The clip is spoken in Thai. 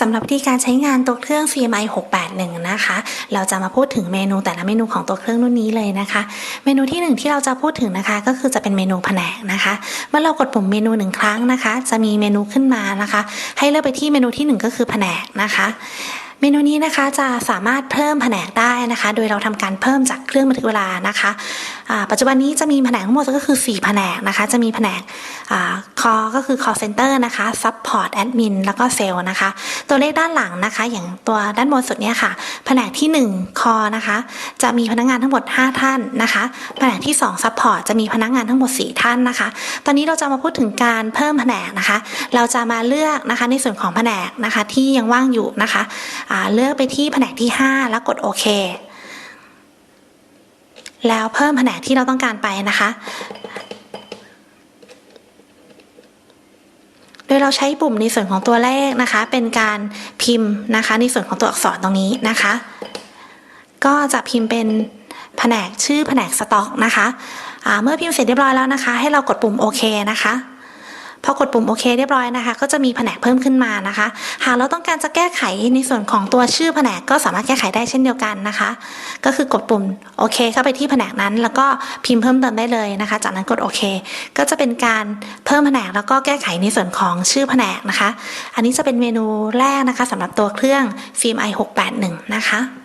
สำหรับวิธีการใช้งานตัวเครื่อง CMI 681 นะคะ เราจะมาพูดถึงเมนูแต่ละเมนูของตัวเครื่องรุ่นนี้เลยนะคะ เมนูที่หนึ่งที่เราจะพูดถึงนะคะ ก็คือจะเป็นเมนูแผนกนะคะ เมื่อเรากดปุ่มเมนูหนึ่งครั้งนะคะ จะมีเมนูขึ้นมานะคะ ให้เลือกไปที่เมนูที่หนึ่งก็คือแผนกนะคะ มนูนี้นะคะจะสามารถเพิ่มแผนกได้นะคะ โดยเราทำการเพิ่มจากเครื่องบันทึกเวลานะคะปัจจุบันนี้จะมีแผนกทั้งหมดก็คือ 4 แผนกนะคะ จะมีแผนกคอก็คือ call center นะคะ support admin แล้วก็เซลล์นะคะ ตัวเลขด้านหลังนะคะ อย่างตัวด้านบนสุดเนี่ยค่ะ แผนกที่1 call นะคะ จะมีพนักงานทั้งหมด 5 ท่านนะคะ แผนกที่ 2 support จะมีพนักงานทั้งหมด 4 ท่านนะคะ ตอนนี้เราจะมาพูดถึงการเพิ่มแผนกนะคะ เราจะมาเลือกนะคะในส่วนของแผนกนะคะที่ยังว่างอยู่นะคะเลือกไปที่แผนกที่ 5 แล้วกดโอเค แล้วเพิ่มแผนกที่เราต้องการไปนะคะ โดยเราใช้ปุ่มในส่วนของตัวเลขนะคะ เป็นการพิมพ์นะคะ ในส่วนของตัวอักษรตรงนี้นะคะ ก็จะพิมพ์เป็นแผนกชื่อแผนกสต็อกนะคะเมื่อพิมพ์เสร็จเรียบร้อยแล้วนะคะ ให้เรากดปุ่มโอเคนะคะ พอกดปุ่มโอเคเรียบร้อยนะคะ ก็จะมีแผนกเพิ่มขึ้นมานะคะ หากเราต้องการจะแก้ไขในส่วนของตัวชื่อแผนกก็สามารถแก้ไขได้เช่นเดียวกันนะคะ ก็คือกดปุ่มโอเคเข้าไปที่แผนกนั้น แล้วก็พิมพ์เพิ่มเติมได้เลยนะคะ จากนั้นกดโอเค ก็จะเป็นการเพิ่มแผนกแล้วก็แก้ไขในส่วนของชื่อแผนกนะคะ อันนี้จะเป็นเมนูแรกนะคะสำหรับตัวเครื่อง CMI 681นะคะ